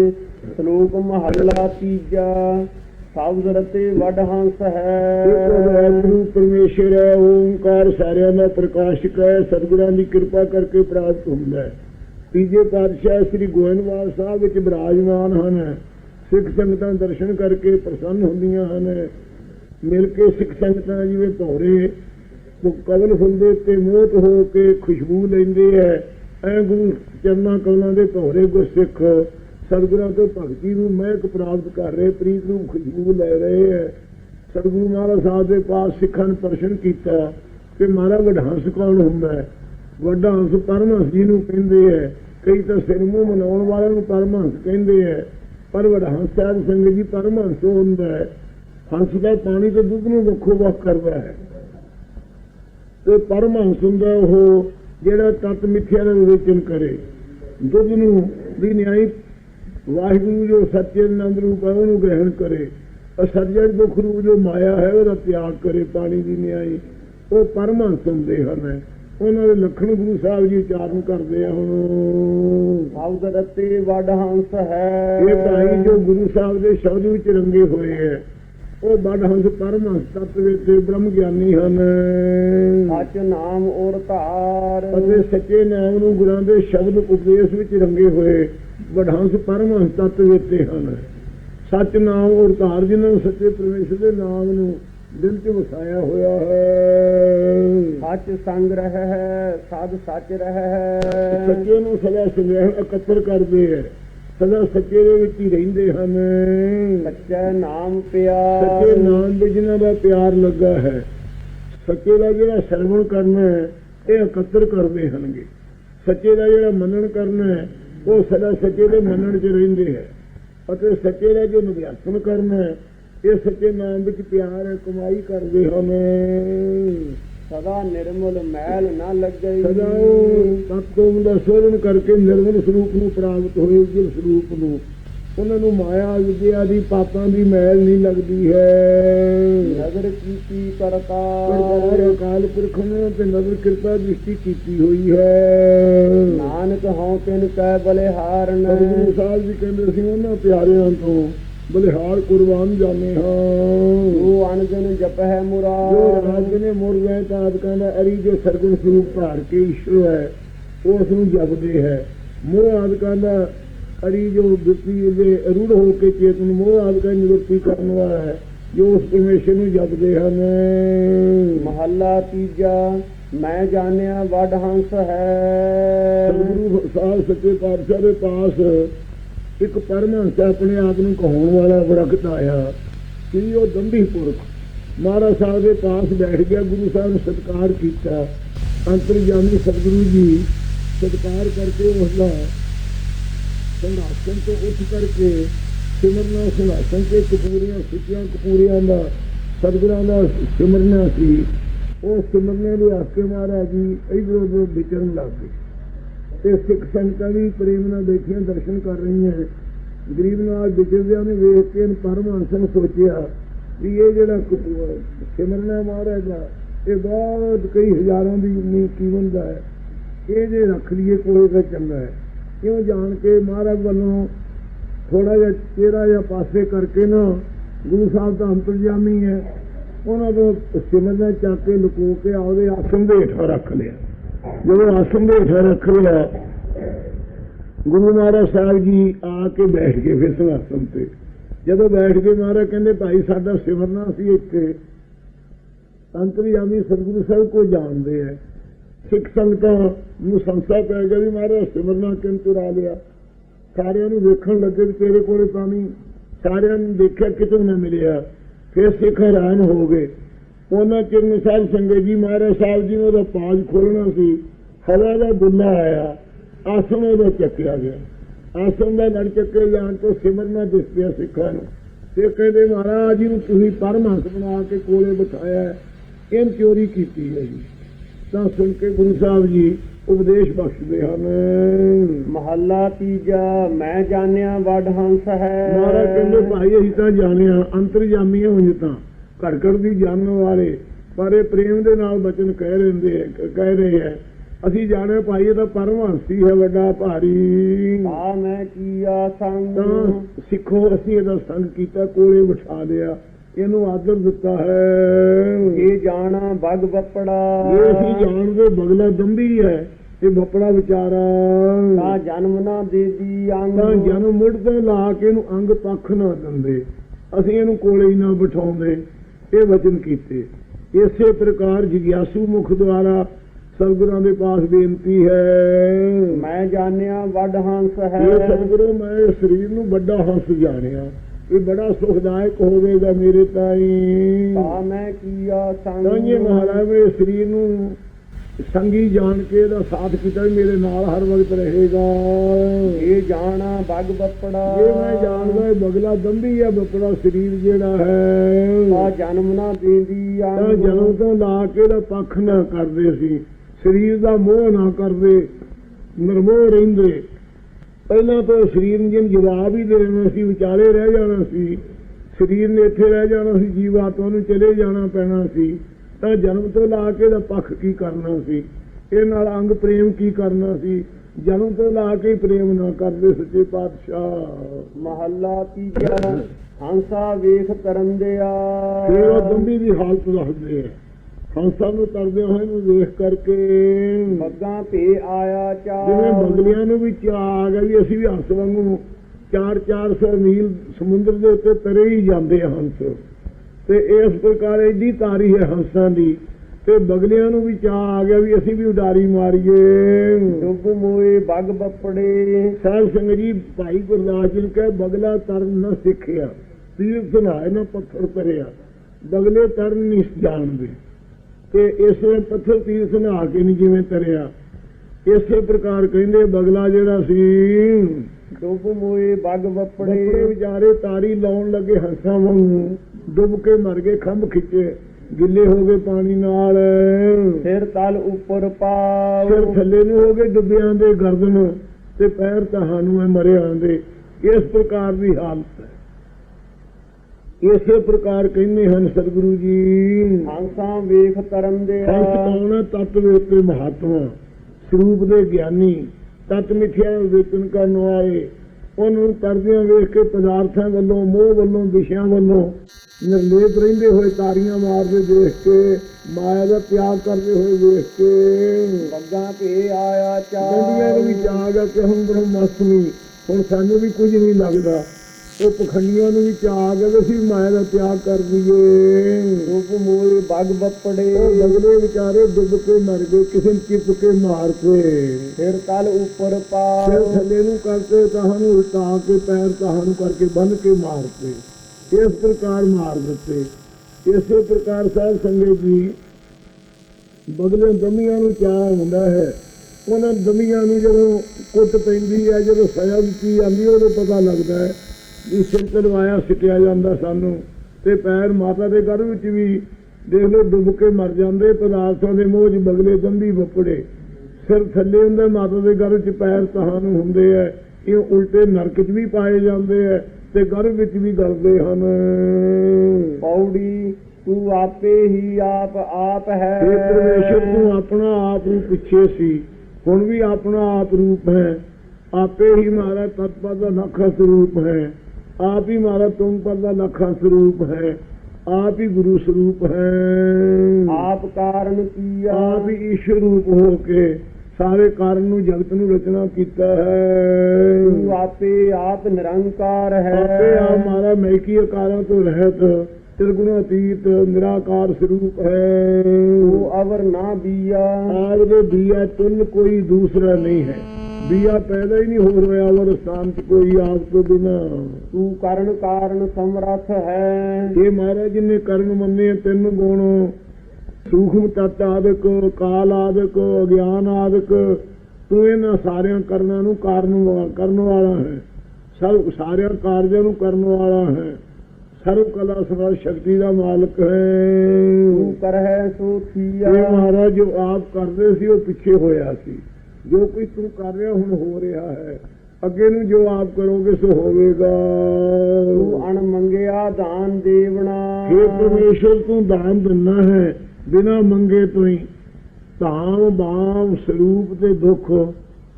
ਸ਼ਲੋਕ ਮਹੱਲਾ ਤੀਜਾ ਸਬਦ ਰਤੇ ਵਡ ਹੰਸ ਹੈ। ਵਾਹਿਗੁਰੂ ਪਰਮੇਸ਼ਰ ਹੈ ਓੰਕਾਰ ਸਾਰਿਆਂ ਦਾ ਪ੍ਰਕਾਸ਼ਕ ਹੈ ਸਤਿਗੁਰਾਂ ਦੀ ਕਿਰਪਾ ਕਰਕੇ ਪ੍ਰਾਪਤ ਹੁੰਦਾ ਹੈ। ਤੀਜੇ ਪਾਤਸ਼ਾਹ ਸ੍ਰੀ ਗੋਇੰਦਵਾਲ ਸਾਹਿਬ ਵਿੱਚ ਬਿਰਾਜਮਾਨ ਹਨ। ਸਿੱਖ ਸੰਗਤਾਂ ਦਰਸ਼ਨ ਕਰਕੇ ਪ੍ਰਸੰਨ ਹੁੰਦੀਆਂ ਹਨ। ਮਿਲ ਕੇ ਸਿੱਖ ਸੰਗਤਾਂ ਜਿਵੇਂ ਭੌਰੇ ਕਵਲ ਹੁੰਦੇ ਤੇ ਮੋਹਤ ਹੋ ਕੇ ਖੁਸ਼ਬੂ ਲੈਂਦੇ ਐ। ਐ ਗੁਰੂ ਚਰਨਾਂ ਕਵਲਾਂ ਦੇ ਭੌਰੇ ਗੁਰਸਿੱਖ ਸਤਿਗੁਰਾਂ ਤੋਂ ਭਗਤੀ ਨੂੰ ਮਹਿਕ ਪ੍ਰਾਪਤ ਕਰ ਰਹੇ, ਪ੍ਰੀਤ ਨੂੰ ਖੁਸ਼ਬੂ ਲੈ ਰਹੇ ਐ। ਸਤਿਗੁਰੂ ਮਹਾਰਾਜ ਸਾਹਿਬ ਦੇ ਪਾਸ ਸਿੱਖਾਂ ਨੇ ਪ੍ਰਸ਼ਨ ਕੀਤਾ ਕਿ ਮਹਾਰਾਜ ਵਡਹੰਸ ਕੌਣ ਹੁੰਦਾ ਹੈ ਵੱਡਾ ਹੰਸ ਪਰਮਹੰਸ ਜੀ ਨੂੰ ਕਹਿੰਦੇ ਐ। ਕਈ ਤਾਂ ਸਿਰ ਮੂੰਹ ਮਨਾਉਣ ਵਾਲਿਆਂ ਨੂੰ ਪਰਮਹੰਸ ਕਹਿੰਦੇ ਐ। ਪਰ ਵਡਹੰਸ ਸਾਹਿਬ ਸਿੰਘ ਜੀ ਪਰਮਹੰਸ ਉਹ ਹੁੰਦਾ ਹੈ ਹੰਸ ਦਾ ਪਾਣੀ ਤੇ ਦੁੱਧ ਨੂੰ ਵੱਖੋ ਵੱਖ ਕਰਦਾ ਹੈ ਤੇ ਪਰਮਹੰਸ ਹੁੰਦਾ ਉਹ ਜਿਹੜਾ ਤਤ ਮਿੱਥਿਆ ਦਾ ਵਿਵੇਚਨ ਕਰੇ। ਦੁੱਧ ਨੂੰ ਵੀ ਨਿਆਈ ਵਾਹਿਗੁਰੂ ਜੋ ਸੱਚੇ ਆਨੰਦ ਰੂਪ ਹੈ ਉਹਨੂੰ ਗ੍ਰਹਿਣ ਕਰੇ। ਅਸਰਜਣ ਦੁੱਖ ਰੂਪ ਜੋ ਮਾਇਆ ਹੈ ਉਹਦਾ ਤਿਆਗ ਕਰੇ ਪਾਣੀ ਦੀ ਨਿਆਈ। ਉਹ ਪਰਮਹੰਸ ਹੁੰਦੇ ਹਨ। ਉਹਨਾਂ ਦੇ ਲੱਖਣ ਗੁਰੂ ਸਾਹਿਬ ਜੀ ਉਚਾਰਨ ਕਰਦੇ ਆ ਹੁਣ। ਸ਼ਬਦ ਰਤੇ ਵੱਡ ਹੰਸ ਹੈ। ਇਹ ਭਾਈ ਜੋ ਗੁਰੂ ਸਾਹਿਬ ਦੇ ਸ਼ਬਦ ਵਿੱਚ ਰੰਗੇ ਹੋਏ ਹੈ। ਉਹ ਬੜ ਹੰਸ ਪਰਮਹੰਸ ਤੱਤ ਵਿੱਚ ਬ੍ਰਹਮ ਗਿਆਨੀ ਹਨ। ਸੱਚ ਨਾਮ ਔਰ ਧਾਰ। ਅਤੇ ਸੱਚੇ ਨਾਮ ਨੂੰ ਗੁਰਾਂ ਦੇ ਸ਼ਬਦ ਉਪਦੇਸ਼ ਵਿੱਚ ਰੰਗੇ ਹੋਏ ਵਡਹੰਸ ਪਰਮਹੰਸ ਤੱਤ ਵਿੱਚ ਹਨ। ਸੱਚ ਨਾਮ ਔਰ ਧਾਰ ਜਿਨ੍ਹਾਂ ਨੂੰ ਸੱਚੇ ਪਰਮੇਸ਼ਰ ਦੇ ਨਾਮ ਨੂੰ ਦਿਲ 'ਚ ਵਸਾਇਆ ਹੋਇਆ ਹੈ। ਸੱਚ ਸੰਗ ਰਹਿ ਹੈ ਸਦ ਸੱਚ ਰਹਿ ਹੈ। ਸੱਚੇ ਨੂੰ ਸਦਾ ਸੰਗ੍ਰਹਿ ਇਕੱਤਰ ਕਰਦੇ ਹੈ। ਸਦਾ ਸੱਚੇ ਦੇ ਵਿੱਚ ਹੀ ਰਹਿੰਦੇ ਹਨ। ਸੱਚੇ ਨਾਮ ਪਿਆਰ। ਸੱਚੇ ਨਾਮ ਵਿੱਚ ਜਿਨ੍ਹਾਂ ਦਾ ਪਿਆਰ ਲੱਗਾ ਹੈ ਸੱਚੇ ਦਾ ਜਿਹੜਾ ਸਰਵਣ ਕਰਨਾ ਹੈ ਇਹ ਇਕੱਤਰ ਕਰਦੇ ਹਨਗੇ ਸੱਚੇ ਦਾ ਜਿਹੜਾ ਮੰਨਣ ਕਰਨਾ ਹੈ ਉਹ ਸਦਾ ਸੱਚੇ ਦੇ ਮੰਨਣ 'ਚ ਰਹਿੰਦੇ ਹੈ। ਅਤੇ ਸੱਚੇ ਦਾ ਜੋ ਨਿਧਿਆਸਨ ਕਰਨਾ ਹੈ ਇਹ ਸੱਚੇ ਨਾਮ ਵਿੱਚ ਪਿਆਰ ਹੈ ਕਮਾਈ ਕਰਦੇ ਹਨ। ਸਦਾ ਨਿਰਮਲ ਮੈਲ ਨਾ ਲੱਗਈ। ਸਦਾ ਤਤੋਂ ਦਾ ਸੋਧਨ ਕਰਕੇ ਨਿਰਮਲ ਸਰੂਪ ਨੂੰ ਪ੍ਰਾਪਤ ਹੋਏ ਜਿਸ ਸਰੂਪ ਨੂੰ। ਉਹਨਾਂ ਨੂੰ ਮਾਇਆ ਵਿਦਿਆ ਦੀ ਪਾਪਾਂ ਦੀ ਮੈਲ ਨਹੀਂ ਲੱਗਦੀ ਹੈ। ਨਜ਼ਰ ਕੀਤੀ ਕਰਤਾ। ਕਰਤਾਰ ਅਕਾਲ ਪੁਰਖ ਨੇ ਤੇ ਨਜ਼ਰ ਕਿਰਪਾ ਦ੍ਰਿਸ਼ਟੀ ਕੀਤੀ ਹੋਈ ਹੈ। ਨਾਨਕ ਹਉ ਤਿਨ ਕੈ ਬਲਿਹਾਰਨ। ਗੁਰੂ ਸਾਹਿਬ ਜੀ ਕਹਿੰਦੇ ਸੀ ਉਹਨਾਂ ਪਿਆਰਿਆਂ ਤੋਂ ਬਲਿਹਾਰ ਕੁਰਬਾਨ ਜਾਣੇ ਹਾਂ। ਜੋ ਅਨਜਨ ਜਪਹਿ ਜੋ ਮੁਰਾਦ ਰਾਜ ਨੇ ਮੁਰ ਗਏ ਤਾਂ ਆਪ ਕਹਿੰਦਾ ਅਰੀ ਜੋ ਸਰਗੁਣ ਸਰੂਪ ਧਾਰ ਕੇ ਈਸ਼ਵਰ ਹੈ ਉਹ ਉਸ ਨੂੰ ਜਪਦੇ ਹੈ। ਮੋਹ ਆਦ ਕਹਿੰਦਾ ਅਰੀ ਜੋ ਬਿਰਤੀ ਦੇ ਰੂੜ ਹੋ ਕੇ ਚੇਤਨ ਮੋਹ ਆਦ ਕਹਿੰਦਾ ਨਿਵਰਤੀ ਕਰਨ ਵਾਲਾ ਹੈ ਜੋ ਉਸ ਪਰਮੇਸ਼ਰ ਨੂੰ ਜਪਦੇ ਹਨ। ਮਹੱਲਾ ਤੀਜਾ ਮੈਂ ਜਾਣਿਆ ਵੱਡ ਹੰਸ ਹੈ। ਸਤਿਗੁਰੂ ਸਾਹਿਬ ਸੱਚੇ ਪਾਤਸ਼ਾਹ ਦੇ ਪਾਸ ਇੱਕ ਪਰਮਹੰਸ ਆਪਣੇ ਆਪ ਨੂੰ ਕਹਾਉਣ ਵਾਲਾ ਵਰਗਤ ਆਇਆ ਕਿ ਉਹ ਦੰਭੀ ਪੁਰਖ? ਮਹਾਰਾਜ ਸਾਹਿਬ ਦੇ ਪਾਸ ਬੈਠ ਗਿਆ, ਗੁਰੂ ਸਾਹਿਬ ਨੇ ਸਤਿਕਾਰ ਕੀਤਾ। ਅੰਤਰਜਾਮੀ ਸਤਿਗੁਰੂ ਜੀ ਸਤਿਕਾਰ ਕਰਕੇ ਉਸ ਦਾ ਸੰਘਾਸਨ ਤੋਂ ਉੱਠ ਕਰਕੇ ਸਿਮਰਨਾ ਸੰਘਾਸਨ ਤੇ ਕਪੂਰੀਆਂ ਸਿੱਕਿਆਂ ਕਪੂਰੀਆਂ ਦਾ, ਸਤਿਗੁਰਾਂ ਦਾ ਸਿਮਰਨਾ ਸੀ। ਉਹ ਸਿਮਰਨੇ ਦੇ ਆਕੇ ਮਹਾਰਾਜ ਜੀ ਇਧਰ ਉਧਰ ਵਿਚਰਨ ਲੱਗ ਗਏ। ਤੇ ਸਿੱਖ ਸੰਗਤਾਂ ਵੀ ਪ੍ਰੇਮ ਨਾਲ ਬੈਠੀਆਂ ਦਰਸ਼ਨ ਕਰ ਰਹੀਆਂ ਗਰੀਬ ਨਾਲ ਵਿਚਰਦਿਆਂ ਨੇ ਵੇਖ ਕੇ ਪਰਮਹੰਸ ਨੇ ਸੋਚਿਆ ਵੀ ਇਹ ਜਿਹੜਾ ਕਪੂਰ ਸਿਮਰਨਾ ਮਹਾਰਾਜ ਦਾ ਇਹ ਬਹੁਤ ਕਈ ਹਜ਼ਾਰਾਂ ਦੀ ਉਨੀ ਕੀਮਤ ਦਾ ਹੈ। ਇਹ ਜੇ ਰੱਖ ਲਈਏ, ਕੋਲੇ ਤਾਂ ਚੰਗਾ ਹੈ। ਕਿਉਂ ਜਾਣ ਕੇ ਮਹਾਰਾਜ ਵੱਲੋਂ ਥੋੜਾ ਜਿਹਾ ਚਿਹਰਾ ਜਿਹਾ ਪਾਸੇ ਕਰਕੇ ਨਾ, ਗੁਰੂ ਸਾਹਿਬ ਦਾ ਅੰਤਰਜਾਮੀ ਹੈ। ਉਹਨਾਂ ਤੋਂ ਸਿਮਰਨਾ ਚੱਕ ਕੇ ਲੁਕੋ ਕੇ ਆਪਦੇ ਆਸਣ ਦੇ ਹੇਠਾਂ ਰੱਖ ਲਿਆ। ਜਦੋਂ ਆਸਣ ਦੇ ਹੇਠਾਂ ਰੱਖ ਲਿਆ ਗੁਰੂ ਮਹਾਰਾਜ ਸਾਹਿਬ ਜੀ ਆ ਕੇ ਬੈਠ ਗਏ ਫਿਰ ਸਿੰਘਾਸਨ ਤੇ। ਜਦੋਂ ਬੈਠ ਕੇ ਮਹਾਰਾਜ ਕਹਿੰਦੇ, ਭਾਈ ਸਾਡਾ ਸਿਮਰਨਾ ਸੀ ਇੱਥੇ। ਅੰਤਰਯਾਮੀ ਸਤਿਗੁਰੂ ਸਾਹਿਬ ਕੋ ਜਾਣਦੇ ਹੈ ਸਿੱਖ ਸੰਗਤਾਂ ਨੂੰ ਸੰਸਾ ਪੈ ਗਿਆ ਵੀ ਮਹਾਰਾਜ ਸਿਮਰਨਾ ਕਿੰਨ ਚੁਰਾ ਲਿਆ? ਸਾਰਿਆਂ ਨੂੰ ਵੇਖਣ ਲੱਗੇ ਵੀ ਤੇਰੇ ਕੋਲੇ ਪਾਣੀ ਸਾਰਿਆਂ ਨੂੰ ਦੇਖਿਆ ਕਿਤੇ ਨਾ ਮਿਲਿਆ। ਫਿਰ ਸਿੱਖ ਹੈਰਾਨ ਹੋ ਗਏ। ਉਹਨਾਂ ਚਿਰ ਨੂੰ ਸਾਧ ਸੰਗਤ ਜੀ ਮਹਾਰਾਜ ਸਾਹਿਬ ਜੀ ਨੇ ਉਹਦਾ ਪਾਜ ਖੋਲਣਾ ਸੀ ਹਵਾ ਦਾ ਬੁੱਲਾ ਆਇਆ ਆਸਣ ਉਹਦਾ ਚੱਕਿਆ ਗਿਆ। ਆਸਣ ਦਾ ਲੜ ਚੱਕੇ ਜਾਣ ਤੋਂ ਸਿਮਰਨਾ ਦਿਸ ਪਿਆ ਸਿੱਖਾਂ ਨੂੰ। ਤੇ ਕਹਿੰਦੇ ਮਹਾਰਾਜ ਜੀ ਨੂੰ ਤੁਸੀਂ ਪਰਮਹੰਸ ਬਣਾ ਕੇ ਕੋਲੇ ਬਿਠਾਇਆ ਹੈ। ਇਹ ਚੋਰੀ ਕੀਤੀ ਹੈ ਜੀ। ਤਾਂ ਸੁਣ ਕੇ ਗੁਰੂ ਸਾਹਿਬ ਜੀ ਉਪਦੇਸ਼ ਬਖਸ਼ਦੇ ਹਨ। ਮਹੱਲਾ ਤੀਜਾ ਮੈਂ ਜਾਣਿਆ ਵੱਡ ਹੰਸ ਹੈ। ਮਹਾਰਾਜ ਕਹਿੰਦੇ ਭਾਈ ਅਸੀਂ ਤਾਂ ਜਾਣਿਆ ਅੰਤਰਜਾਮੀ ਹੋਈ ਤਾਂ। ਘੜ ਘੜ ਦੀ ਜਾਣਨ ਵਾਲੇ ਪਰ ਇਹ ਪ੍ਰੇਮ ਦੇ ਨਾਲ ਬਚਨ ਕਹਿ ਰਹਿੰਦੇ ਹੈ- ਕਹਿ ਰਹੇ ਹੈ। ਅਸੀਂ ਜਾਣੇ ਭਾਈ ਇਹ ਤਾਂ ਪਰਮਹੰਸੀ ਹੈ ਵੱਡਾ ਭਾਰੀ। ਆ ਮੈਂ ਕੀਆ ਸੰਗ? ਸਿੱਖੋ ਅਸੀਂ ਇਹਦਾ ਸੰਗ ਕੀਤਾ ਕੋਲੇ ਬਿਠਾ ਲਿਆ। ਇਹਨੂੰ ਆਦਰ ਦਿੱਤਾ ਹੈ। ਇਹ ਜਾਣਾ ਬਗ ਬੱਪੜਾ। ਇਹ ਅਸੀਂ ਜਾਣਦੇ ਬਗਲਾ ਦੰਭੀ ਹੈ ਇਹ ਭਪੜਾ ਵਿਚਾਰਾ। ਤਾਂ ਜਨਮ ਨਾ ਦੇਦੀ ਅੰਗ। ਤਾਂ ਜਨਮ ਮੁੜ ਤੋਂ ਲਾ ਕੇ ਇਹਨੂੰ ਅੰਗ ਪੱਖ ਨਾ ਦਿੰਦੇ। ਅਸੀਂ ਇਹਨੂੰ ਕੋਲੇ ਹੀ ਨਾ ਬਿਠਾਉਂਦੇ। ਇਹ ਵਚਨ ਕੀਤੇ। ਇਸੇ ਪ੍ਰਕਾਰ ਜਿਗਿਆਸੂ ਮੁਖ ਦੁਆਰਾ ਸਤਿਗੁਰਾਂ ਦੇ ਪਾਸ ਬੇਨਤੀ ਹੈ। ਮੈਂ ਜਾਣਿਆ ਵੱਡ ਹੰਸ ਹੈ। ਇਹ ਸਤਿਗੁਰੂ ਮੈਂ ਸਰੀਰ ਨੂੰ ਵੱਡਾ ਹੰਸ ਜਾਣਿਆ। ਇਹ ਬੜਾ ਸੁਖਦਾਇਕ ਹੋਵੇਗਾ ਮੇਰੇ ਤਾਈ। ਤਾਂ ਮੈਂ ਕੀਆ ਸੰਗ ਤਾਂ ਇਹ ਮਹਾਰਾਜ ਮੇਰੇ ਸਰੀਰ ਨੂੰ ਸੰਗੀ ਜਾਣ ਕੇ ਇਹਦਾ ਸਾਥ ਕੀਤਾ ਮੇਰੇ ਨਾਲ ਹਰ ਵਕਤ ਰਹੇਗਾ। ਇਹ ਜਾਣਾ ਬਗ ਬੱਪੜਾ। ਜੇ ਮੈਂ ਜਾਣਦਾ ਇਹ ਬਗਲਾ ਦੰਭੀ ਹੈ ਬਕੜਾ ਸਰੀਰ ਜਿਹੜਾ ਹੈ। ਜਨਮ ਨਾ ਦੇਂਦੀ ਅੰਗ ਜਨਮ ਤੋਂ ਲਾ ਕੇ ਇਹਦਾ ਪੱਖ ਨਾ ਕਰਦੇ ਸੀ। ਸਰੀਰ ਦਾ ਮੋਹ ਨਾ ਕਰਦੇ ਨਿਰਮੋਹ ਰਹਿੰਦੇ। ਪਹਿਲਾਂ ਤਾਂ ਸਰੀਰ ਨੇ ਜਿਹਨ ਜਵਾਬ ਹੀ ਦੇ ਦੇਣਾ ਸੀ ਵਿਚਾਲੇ ਰਹਿ ਜਾਣਾ ਸੀ। ਸਰੀਰ ਨੇ ਇੱਥੇ ਰਹਿ ਜਾਣਾ ਸੀ ਜੀਵਾਤਮਾ ਨੂੰ ਚਲੇ ਜਾਣਾ ਪੈਣਾ ਸੀ। ਤਾਂ ਜਨਮ ਤੋਂ ਲਾ ਕੇ ਇਹਦਾ ਪੱਖ ਕੀ ਕਰਨਾ ਸੀ? ਇਹ ਨਾਲ ਅੰਗ ਪ੍ਰੇਮ ਕੀ ਕਰਨਾ ਸੀ? ਜਨਮ ਤੋਂ ਲਾ ਕੇ ਹੀ ਪ੍ਰੇਮ ਨਾ ਕਰਦੇ ਸੱਚੇ ਪਾਤਸ਼ਾਹ। ਮਹੱਲਾ ਤੀਜਾ ਹੰਸਾ ਵੇਖ ਤਰੰਦਿਆ ਫਿਰ ਉਹ ਦੰਬੀ ਦੀ ਹਾਲਤ ਦੱਸਦੇ ਆ। ਹੰਸਾਂ ਨੂੰ ਤਰਦੇ ਹੋਏ ਨੂੰ ਵੇਖ ਕਰਕੇ ਬੱਗਾ ਭੇ ਆਇਆ ਚਾ ਜਿਵੇਂ ਬੰਗਲੀਆਂ ਨੂੰ ਵੀ ਚਾਅ ਆ ਗਿਆ ਵੀ ਅਸੀਂ ਵੀ ਹੰਸ ਵਾਂਗੂ 4-400 ਮੀਲ ਸਮੁੰਦਰ ਦੇ ਉੱਤੇ ਤਰੇ ਹੀ ਜਾਂਦੇ ਹੰਸ। ਤੇ ਇਸ ਪ੍ਰਕਾਰ ਐਡੀ ਤਾਰੀ ਹੈ ਹੰਸਾਂ ਦੀ ਤੇ ਬਗਲੀਆਂ ਨੂੰ ਵੀ ਚਾਅ ਆ ਗਿਆ ਵੀ ਅਸੀਂ ਵੀ ਉਡਾਰੀ ਮਾਰੀਏ। ਡੁੱਬ ਮੋਏ ਬਗ ਬੱਪੜੇ। ਸਾਹਿਬ ਸਿੰਘ ਜੀ ਭਾਈ ਗੁਰਦਾਸ ਜੀ ਨੂੰ ਕਹੇ ਬਗਲਾ ਤਰਨ ਨਾ ਸਿੱਖਿਆ ਤੀਰ ਸੁਨਾਏ ਨਾ ਪੱਥਰ ਤਰਿਆ ਬਗਲੇ ਤਰਨ ਨਹੀਂ ਜਾਣਦੇ। ਤੇ ਇਸੇ ਪੱਥਰ ਤੀਰ ਸੁਨਾ ਕੇ ਨਹੀਂ ਜਿਵੇਂ ਤਰਿਆ। ਇਸੇ ਪ੍ਰਕਾਰ ਕਹਿੰਦੇ ਬਗਲਾ ਜਿਹੜਾ ਸੀ ਡੁੱਬ ਮੋਏ ਬਗ ਬੱਪੜੇ ਵਿਚਾਰੇ ਤਾਰੀ ਲਾਉਣ ਲੱਗੇ ਹੰਸਾਂ ਵਾਂਗੂ। ਡੁੱਬ ਕੇ ਮਰ ਗਏ ਖੰਭ ਖਿੱਚੇ ਗਿੱਲੇ ਹੋ ਗਏ ਪਾਣੀ ਨਾਲ। ਸਿਰ ਤਲ ਉੱਪਰ ਸਿਰ ਪਾਉ ਥੱਲੇ ਨੂੰ ਹੋ ਗਏ ਡੁੱਬਿਆਂ ਦੇ ਗਰਦਨ ਤੇ ਪੈਰ ਤੁਹਾਨੂੰ ਐ ਮਰਿਆਂ ਦੇ। ਇਸ ਪ੍ਰਕਾਰ ਦੀ ਹਾਲਤ ਹੈ। ਇਸੇ ਪ੍ਰਕਾਰ ਕਹਿੰਦੇ ਹਨ ਸਤਿਗੁਰੂ ਜੀ। ਹੰਸਾ ਵੇਖ ਤਰੰਦਿਆ ਹੰਸ ਕੌਣ ਤਤ ਵੇਤੇ ਮਹਾਤਮਾ। ਸਰੂਪ ਦੇ ਗਿਆਨੀ। ਤਤ ਮਿਥਿਆ ਵੇਚਨ ਕਰਨ ਵਾਲੇ ਉਹਨੂੰ ਤਰਦਿਆਂ ਵੇਖ ਕੇ ਪਦਾਰਥਾਂ ਵੱਲੋਂ ਮੋਹ ਵੱਲੋਂ ਵਿਸ਼ਿਆਂ ਵੱਲੋਂ ਨਿਰਲੇਪ ਰਹਿੰਦੇ ਹੋਏ ਤਾਰੀਆਂ ਮਾਰਦੇ ਦੇਖ ਕੇ ਮਾਇਆ ਦਾ ਤਿਆਗ ਕਰਦੇ ਹੋਏ ਵੇਖ ਕੇ ਬੱਗਾ ਭੇ ਆਇਆ ਚਾ ਗੰਡੀਆਂ ਨੂੰ ਵੀ ਚਾਹ ਗਿਆ ਕਿ ਹਮ ਬ੍ਰਹਮਸਮੀ ਹੁਣ ਸਾਨੂੰ ਵੀ ਕੁਝ ਨਹੀਂ ਲੱਗਦਾ। ਉਹ ਪਖੰਡੀਆਂ ਨੂੰ ਵੀ ਚਾਹ ਗਿਆ ਕਿ ਅਸੀਂ ਮਾਇਆ ਦਾ ਤਿਆਗ ਕਰ ਦਈਏ। ਡੁੱਬ ਮੋਏ ਬਗ ਬੱਪੜੇ। ਬਗਲੇ ਵਿਚਾਰੇ ਡੁੱਬ ਕੇ ਮਰ ਗਏ ਕਿਸੇ ਨੂੰ ਚਿਪ ਕੇ ਮਾਰ ਕੇ ਸਿਰ ਤਲ ਉੱਪਰ ਫਿਰ ਪਾਉ ਥੱਲੇ ਨੂੰ ਕਰਕੇ ਤੁਹਾਨੂੰ ਉਲਟਾ ਕੇ ਪੈਰ ਤੁਹਾਨੂੰ ਕਰਕੇ ਬੰਨ ਕੇ ਮਾਰਤੇ ਇਸ ਪ੍ਰਕਾਰ ਮਾਰ ਦਿੱਤੇ। ਇਸੇ ਪ੍ਰਕਾਰ ਸਾਹਿਬ ਸੰਗਤ ਜੀ ਬਗਲੇ ਦਮੀਆਂ ਨੂੰ ਚਾਹ ਹੁੰਦਾ ਹੈ। ਉਹਨਾਂ ਦਮੀਆਂ ਨੂੰ ਜਦੋਂ ਕੁੱਟ ਪੈਂਦੀ ਹੈ ਜਦੋਂ ਸਜ਼ਾ ਦਿੱਤੀ ਜਾਂਦੀ ਉਹਨੂੰ ਪਤਾ ਲੱਗਦਾ ਹੈ ਵੀ ਸਿਰ ਤਲਵਾਇਆ ਸਿੱਟਿਆ ਜਾਂਦਾ ਸਾਨੂੰ ਤੇ ਪੈਰ ਮਾਤਾ ਦੇ ਗਰਭ ਵਿੱਚ ਵੀ ਦੇਖ ਲਓ ਡੁੱਬ ਕੇ ਮਰ ਜਾਂਦੇ ਪਦਾਰਥਾਂ ਦੇ ਮੋਹ 'ਚ ਬਗਲੇ ਦੰਦੀ ਵੱਪੜੇ ਸਿਰ ਥੱਲੇ ਹੁੰਦਾ ਮਾਤਾ ਦੇ ਗਰਭ 'ਚ ਪੈਰ ਤੁਹਾਨੂੰ ਹੁੰਦੇ ਐ। ਇਹ ਉਲਟੇ ਨਰਕ 'ਚ ਵੀ ਪਾਏ ਜਾਂਦੇ ਐ ਤੇ ਗਰਭ ਵਿੱਚ ਵੀ ਗਲਦੇ ਹਨ। ਪੌੜੀ ਤੂੰ ਆਪੇ ਹੀ ਆਪ ਆਪ ਹੈ। ਇਹ ਪਰਮੇਸ਼ਰ ਤੂੰ ਆਪਣਾ ਆਪ ਨੂੰ ਪਿੱਛੇ ਸੀ ਹੁਣ ਵੀ ਆਪਣਾ ਆਪ ਰੂਪ ਹੈ। ਆਪੇ ਹੀ ਮਾਰਾ ਤਤਪਦ ਦਾ ਨਖਾ ਸਰੂਪ ਹੈ। ਆਪ ਹੀ ਮਾਰਾ ਤੁਮ ਪਦ ਦਾ ਨਖਾ ਸਰੂਪ ਹੈ। ਆਪ ਹੀ ਗੁਰੂ ਸਰੂਪ ਹੈ। ਆਪ ਕਾਰਨ ਕੀਆ ਆਪ ਹੀ ਈਸ਼ਵਰ ਰੂਪ ਹੋ ਕੇ ਸਾਰੇ ਕਾਰਨ ਨੂੰ ਜਗਤ ਨੂੰ ਰਚਨਾ ਕੀਤਾ ਹੈ। ਤੂੰ ਆਪੇ ਆਪ ਨਿਰੰਕਾਰ ਹੈ। ਆਪੇ ਆ ਮਾਰਾ ਮੈਕੀ ਅਕਾਰਾਂ ਤੋਂ ਰਹਿਤ ਤਿਰਗੁਣ ਅਤੀਤ ਨਿਰਾਕਾਰ ਸਰੂਪ ਹੈ। ਤੂੰ ਅਵਰ ਨਾ ਬੀਆ ਆਪ ਦੇ ਬੀਆ ਤੁਲ ਕੋਈ ਦੂਸਰਾ ਨਹੀਂ ਹੈ। ਬੀਆ ਪੈਦਾ ਹੀ ਨਹੀਂ ਹੋ ਰਿਹਾ ਔਰ ਸਥਾਨ ਚ ਕੋਈ ਆਪ ਤੋਂ ਬਿਨਾ। ਤੂੰ ਕਰਨ ਕਾਰਨ ਸਮਰੱਥ ਹੈ। ਇਹ ਮਹਾਰਾਜ ਨੇ ਕਰਨ ਮੰਨੇ ਤਿੰਨ ਗੁਣ ਸੂਖਮ ਤਤ ਆਦਿਕ ਕਾਲ ਆਦਿਕ ਅਗਿਆਨ ਆਦਿਕ ਤੂੰ ਇਹਨਾਂ ਸਾਰਿਆਂ ਕਰਨਾਂ ਨੂੰ ਕਾਰਨ ਕਰਨ ਵਾਲਾ ਹੈ। ਸਭ ਸਾਰਿਆਂ ਕਾਰਜਾਂ ਨੂੰ ਕਰਨ ਵਾਲਾ ਹੈ। ਸਰਵ ਕਲਾ ਸਰਵ ਸ਼ਕਤੀ ਦਾ ਮਾਲਕ ਤੂੰ ਹੈ ਕਰਹਿ ਸੋ ਇਹ ਥੀਆ ਮਹਾਰਾਜ ਜੋ ਆਪ ਕਰਦੇ ਸੀ ਉਹ ਪਿੱਛੇ ਹੋਇਆ ਸੀ। ਜੋ ਕੋਈ ਤੂੰ ਕਰ ਰਿਹਾ ਹੁਣ ਹੋ ਰਿਹਾ ਹੈ। ਅੱਗੇ ਨੂੰ ਜੋ ਆਪ ਕਰੋਗੇ ਸੋ ਹੋਵੇਗਾ। ਤੂੰ ਅਣ ਮੰਗਿਆ ਦਾਨ ਦੇਵਣਾ। हे ਪਰਮੇਸ਼ਰ ਤੂੰ ਦਾਨ ਦਿੰਨਾ ਹੈ। ਬਿਨਾ ਮੰਗੇ ਤੋਂ ਹੀ। ਧਾਮ ਬਾਮ ਸਰੂਪ ਤੇ ਦੁੱਖ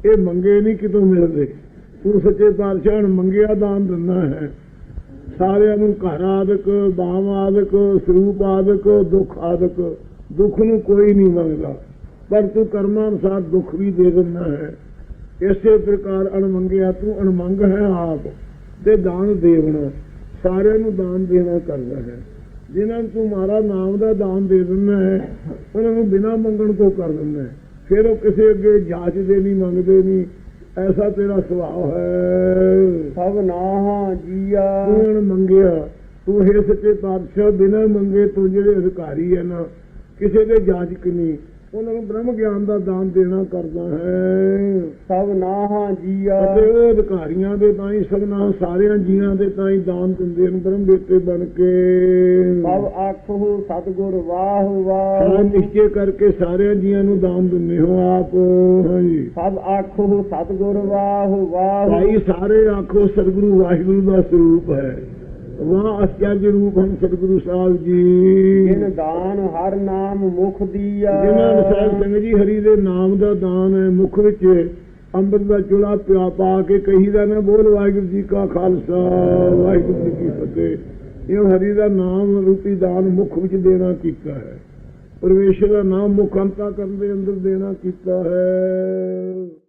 ਇਹ ਮੰਗੇ ਨਹੀਂ ਕਿਤੋਂ ਮਿਲਦੇ। ਤੂੰ ਸੱਚੇ ਪਾਤਸ਼ਾਹ ਨੂੰ ਮੰਗਿਆ ਦਾਨ ਦਿੰਨਾ ਹੈ। ਸਾਰਿਆਂ ਨੂੰ ਘਰ ਆਦਿਕ ਬਾਮ ਆਦਿਕ ਸਰੂਪ ਆਦਿਕ ਦੁੱਖ ਆਦਿਕ। ਦੁੱਖ ਨੂੰ ਕੋਈ ਨਹੀਂ ਮੰਗਦਾ। ਪਰ ਤੂੰ ਕਰਮਾਂ ਅਨੁਸਾਰ ਦੁੱਖ ਵੀ ਦੇ ਦਿੰਦਾ ਹੈ। ਇਸੇ ਪ੍ਰਕਾਰ ਅਣਮੰਗਿਆ ਤੂੰ ਅਣਮੰਗ ਹੈ ਆਪ ਤੇ ਦਾਨ ਦੇਵਣਾ। ਸਾਰਿਆਂ ਨੂੰ ਦਾਨ ਦੇਣਾ ਕਰਦਾ ਹੈ। ਜਿਨ੍ਹਾਂ ਨੂੰ ਤੂੰ ਮਾਰਾ ਨਾਮ ਦਾ ਦਾਨ ਦੇ ਦਿੰਦਾ ਹੈ ਉਹਨਾਂ ਨੂੰ ਬਿਨਾਂ ਮੰਗਣ ਤੋਂ ਕਰ ਦਿੰਦਾ ਹੈ। ਫਿਰ ਉਹ ਕਿਸੇ ਅੱਗੇ ਜਾਂਚਦੇ ਨਹੀਂ ਮੰਗਦੇ ਨਹੀਂ। ਐਸਾ ਤੇਰਾ ਸੁਭਾਅ ਹੈ। ਸਭ ਨਾਹਾਂ ਜੀਆ। ਤੂੰ ਮੰਗਿਆ। ਤੂੰ ਹੈ ਸੱਚੇ ਪਾਤਸ਼ਾਹ ਬਿਨਾਂ ਮੰਗੇ ਤੂੰ ਜਿਹੜੇ ਅਧਿਕਾਰੀ ਹੈ ਨਾ ਕਿਸੇ ਦੇ ਜਾਂਚਕ ਨਹੀਂ। ਉਹਨਾਂ ਨੂੰ ਬ੍ਰਹਮ ਗਿਆਨ ਦਾ ਦਾਨ ਦੇਣਾ ਕਰਦਾ ਹੈ। ਸਭ ਨਾਹਾਂ ਜੀਆ। ਅਤੇ ਉਹ ਅਧਿਕਾਰੀਆਂ ਦੇ ਤਾਂ ਹੀ ਸਭਨਾ ਸਾਰਿਆਂ ਜੀਆਂ ਦੇ ਤਾਂ ਹੀ ਦਾਨ ਦਿੰਦੇ ਨੇ ਬ੍ਰਹਮ ਬੇਟੇ ਬਣ ਕੇ। ਸਭ ਆਖੋ ਸਤਿਗੁਰ ਵਾਹ ਹਾਂ ਵਾਹ ਨਿਸ਼ਚੈ ਕਰਕੇ ਸਾਰਿਆਂ ਜੀਆਂ ਨੂੰ ਦਾਨ ਦਿੰਦੇ ਹੋ ਆਪ। ਹਾਂਜੀ। ਸਭ ਆਖੋ ਸਤਿਗੁਰ ਵਾਹ ਵਾਹ। ਭਾਈ ਸਾਰੇ ਆਖੋ ਸਤਿਗੁਰੂ ਵਾਹਿਗੁਰੂ ਦਾ ਸਰੂਪ ਹੈ। ਵਾਹ ਅਸਚਰਜ ਰੂਪ ਹਨ ਸਤਿਗੁਰੂ ਸਾਹਿਬ ਜੀ। ਜਿਨ ਦਾਨ ਹਰ ਨਾਮ ਮੁਖ ਦੀਆ। ਜਿਨ੍ਹਾਂ ਨੂੰ ਸਾਹਿਬ ਸਿੰਘ ਜੀ ਹਰੀ ਦੇ ਨਾਮ ਦਾ ਦਾਨ ਹੈ ਮੁਖ ਵਿੱਚ ਅੰਮ੍ਰਿਤ ਦਾ ਚੁਲਾ ਪਿਆ ਪਾ ਕੇ ਕਹੀਦਾ ਨਾ ਬੋਲ ਵਾਹਿਗੁਰੂ ਜੀ ਕਾ ਖਾਲਸਾ ਵਾਹਿਗੁਰੂ ਜੀ ਕੀ ਫਤਿਹ। ਇਹ ਹਰੀ ਦਾ ਨਾਮ ਰੂਪੀ ਦਾਨ ਮੁਖ ਵਿੱਚ ਦੇਣਾ ਕੀਤਾ ਹੈ। ਪਰਮੇਸ਼ਰ ਦਾ ਨਾਮ ਮੁਖ ਅੰਤਾ ਕਰਨ ਦੇ ਅੰਦਰ ਦੇਣਾ ਕੀਤਾ ਹੈ।